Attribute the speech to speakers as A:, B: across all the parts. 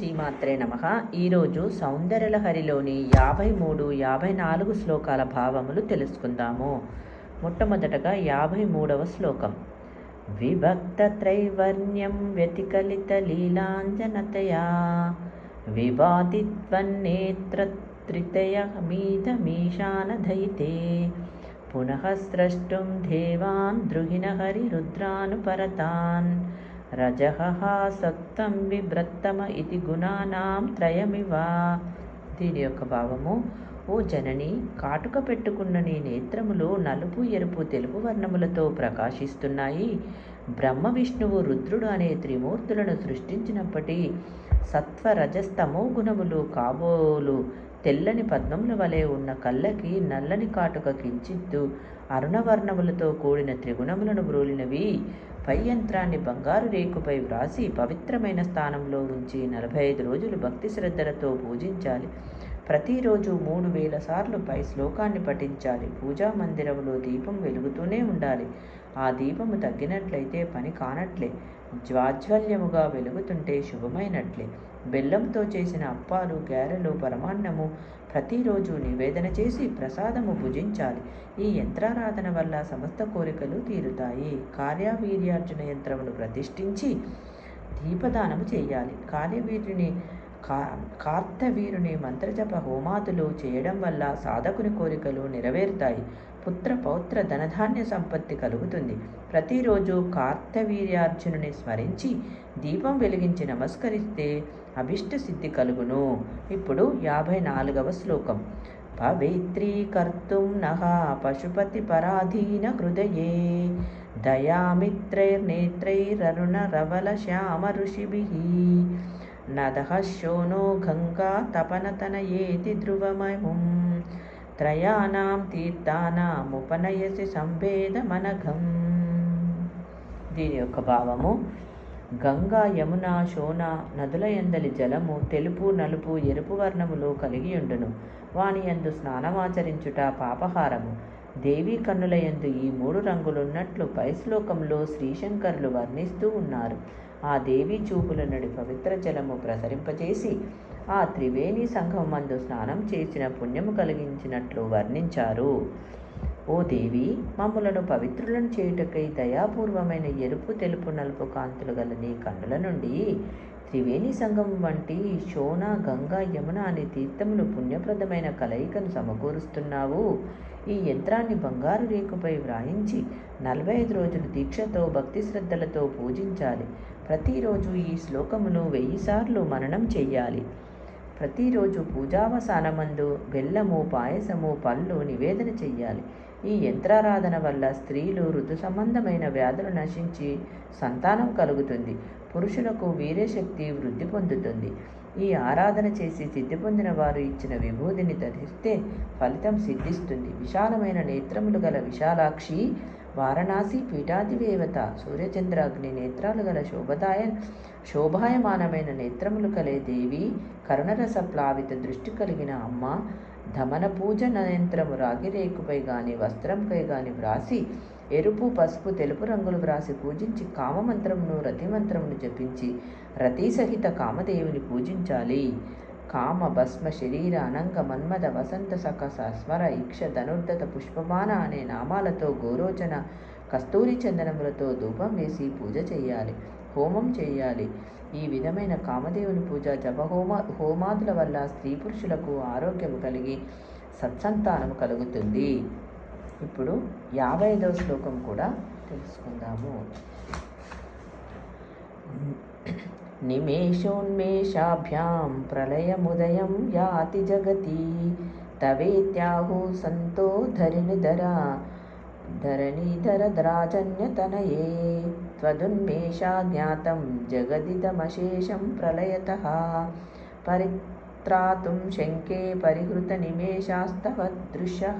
A: శ్రీమాత్రే నమ. ఈరోజు సౌందర్యలహరిలోని యాభై మూడు యాభై నాలుగు శ్లోకాల భావములు తెలుసుకుందాము. మొట్టమొదటగా యాభై మూడవ శ్లోకం. విభక్త త్రైవర్ణ్యం వ్యతికలిత లీలాంజనతయా. వివాదిత్వన్నేత్రత్రితయ మీధమీశానధయితే పునః స్రష్టం దేవాన్ ద్రుహిణ హరిరుద్రానుపరతాన్ రజహ సత్తం బిభ్రత్తమ ఇది గుణానాం త్రయమివ దీని యొక్క భావము ఓ జనని కాటుక పెట్టుకున్న నీ నేత్రములు నలుపు ఎరుపు తెలుపు వర్ణములతో ప్రకాశిస్తున్నాయి. బ్రహ్మ విష్ణువు రుద్రుడు అనే త్రిమూర్తులను సృష్టించినప్పటి సత్వరజస్తమో గుణములు కాబోలు. తెల్లని పద్మముల వలె ఉన్న కళ్ళకి నల్లని కాటుక కించిద్దు అరుణవర్ణములతో కూడిన త్రిగుణములను బ్రోలినవి. పై యంత్రాన్ని బంగారు రేకుపై వ్రాసి పవిత్రమైన స్థానంలో ఉంచి నలభై ఐదు రోజులు భక్తి శ్రద్ధలతో పూజించాలి. ప్రతిరోజు మూడు వేల సార్లు పై శ్లోకాన్ని పఠించాలి. పూజా మందిరంలో దీపం వెలుగుతూనే ఉండాలి. ఆ దీపము తగ్గినట్లయితే పని కానట్లే. జ్వాజ్వల్యముగా వెలుగుతుంటే శుభమైనట్లే. బెల్లంతో చేసిన అప్పాలు గారెలు పరమాన్నము ప్రతిరోజు నివేదన చేసి ప్రసాదము భుజించాలి. ఈ యంత్రారాధన వల్ల సమస్త కోరికలు తీరుతాయి. కార్యవీర్యార్జున యంత్రమును ప్రతిష్ఠించి దీపదానము చేయాలి. కార్యవీరిని కా కార్తవీరుని మంత్రజప హోమాదులు చేయడం వల్ల సాధకుని కోరికలు నెరవేరుతాయి. పుత్ర పౌత్ర ధనధాన్య సంపత్తి కలుగుతుంది. ప్రతిరోజు కార్తవీర్యార్జునుని స్మరించి దీపం వెలిగించి నమస్కరిస్తే అభిష్ట సిద్ధి కలుగును. ఇప్పుడు యాభై నాలుగవ శ్లోకం. పవిత్రీకర్తుం నహ పశుపతి పరాధీన హృదయే దయామిత్రైర్నేత్రైరరుణ రవల శ్యామ ఋషిభిः నదః శోనో గంగా తపనతనయేతి ధ్రువమయం. త్రయాణం తీర్థానాముపనయసి సంవేదమనఘం దీని యొక్క భావము గంగా యమున శోణ నదుల ఎందలి జలము తెలుపు నలుపు ఎరుపు వర్ణములు కలిగి ఉండును. వాని యందు స్నానమాచరించుట పాపహారము. దేవి కన్నుల యందు ఈ మూడు రంగులున్నట్లు పై శ్లోకంలో శ్రీశంకరులు వర్ణిస్తూ ఉన్నారు. ఆ దేవి చూపుల నుండి పవిత్ర జలము ప్రసరింపజేసి ఆ త్రివేణి సంఘం మందు స్నానం చేసిన పుణ్యము కలిగించినట్లు వర్ణించారు. ఓ దేవి మమ్మలను పవిత్రులను చేయుటకై దయాపూర్వమైన ఎరుపు తెలుపు నలుపు కాంతులు గల నీ కన్నుల నుండి త్రివేణి సంఘం వంటి శోణ గంగా యమున అనే తీర్థములు పుణ్యప్రదమైన కలయికను సమకూరుస్తున్నావు. ఈ యంత్రాన్ని బంగారు రేకుపై వ్రాయించి నలభై ఐదు రోజులు దీక్షతో భక్తి శ్రద్ధలతో పూజించాలి. ప్రతిరోజు ఈ శ్లోకమును వెయ్యిసార్లు మననం చెయ్యాలి. ప్రతిరోజు పూజావసానమందు బెల్లము పాయసము పళ్ళు నివేదన చెయ్యాలి. ఈ యంత్రారాధన వల్ల స్త్రీలు ఋతు సంబంధమైన వ్యాధులు నశించి సంతానం కలుగుతుంది. పురుషులకు వీర్యశక్తి వృద్ధి పొందుతుంది. ఈ ఆరాధన చేసి సిద్ధి పొందిన వారు ఇచ్చిన విభూతిని ధరిస్తే ఫలితం సిద్ధిస్తుంది. విశాలమైన నేత్రములు గల విశాలాక్షి వారణాసి పీఠాధిదేవత సూర్యచంద్రాగ్ని నేత్రాలు గల శోభదాయ శోభాయమానమైన నేత్రములు కలే దేవి కరుణరస ప్లావిత దృష్టి కలిగిన అమ్మ ధమన పూజ నయంత్రము రాగిరేకుపై గాని వస్త్రంపై గాని వ్రాసి ఎరుపు పసుపు తెలుపు రంగులు వ్రాసి పూజించి కామమంత్రమును రతిమంత్రమును జపించి రతి సహిత కామదేవుని పూజించాలి. కామ భస్మ శరీర అనంగ మన్మద వసంత సకస స్మర ఇక్ష ధనుర్ధత పుష్పమాన అనే నామాలతో గోరోచన కస్తూరి చందనములతో ధూపం వేసి పూజ చేయాలి హోమం చేయాలి. ఈ విధమైన కామదేవుని పూజ జపహోమ హోమాదుల వల్ల స్త్రీ పురుషులకు ఆరోగ్యం కలిగి సత్సంతానం కలుగుతుంది. ఇప్పుడు యాభై ఐదవ శ్లోకం కూడా తెలుసుకుందాము. निमेषोन्मेषाभ्यां प्रलयमुदयं याति जगति। तवेत्याहुः सन्तो धरणिधरा धरणीधरद्राजन्यतनये। त्वदुन्मेषा ज्ञातं जगदिदमशेषं प्रलयतः। परि త్రాతుం శంకే పరిహృతనిమేషాస్తవ దృశ్య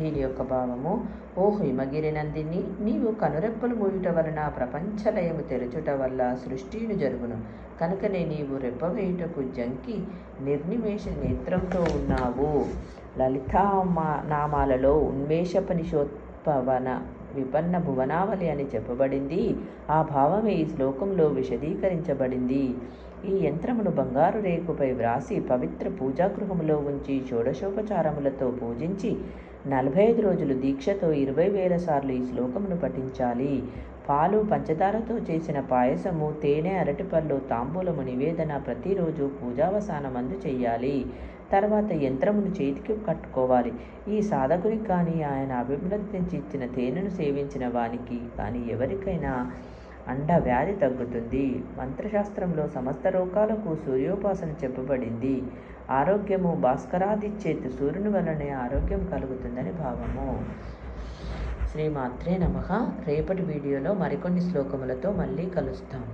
A: దీని యొక్క భావము ఓ హిమగిరి నందిని నీవు కనురెప్పలు మూయుట వలన ప్రపంచలయము తెరచుట వల్ల సృష్టిను జరుగును. కనుకనే నీవు రెప్పవేయుటకు జంకి నిర్నిమేష నేత్రంతో ఉన్నావు. లలితామా నామాలలో ఉన్మేషపనిషోత్పవన విపన్న భువనావళి అని చెప్పబడింది. ఆ భావమే ఈ శ్లోకంలో విశదీకరించబడింది. ఈ యంత్రమును బంగారు రేకుపై వ్రాసి పవిత్ర పూజాగృహములో ఉంచి షోడశోపచారములతో పూజించి నలభై ఐదు రోజులు దీక్షతో ఇరవై వేల సార్లు ఈ శ్లోకమును పఠించాలి. పాలు పంచదారతో చేసిన పాయసము తేనె అరటిపళ్ళు తాంబూలము నివేదన ప్రతిరోజు పూజావసానమందు చేయాలి తర్వాత యంత్రమును చేతికి కట్టుకోవాలి. ఈ సాధకునికి కానీ ఆయన అభివృద్ధించి ఇచ్చిన తేనెను సేవించిన వానికి కానీ ఎవరికైనా అండ వ్యాధి తగ్గుతుంది. మంత్రశాస్త్రంలో సమస్త రోగాలకు సూర్యోపాసన చెప్పబడింది. ఆరోగ్యము భాస్కరాదిచ్చేత్ సూర్యుని వలనే ఆరోగ్యం కలుగుతుందని భావము. శ్రీమాత్రే నమ. రేపటి వీడియోలో మరికొన్ని శ్లోకములతో మళ్ళీ కలుస్తాం.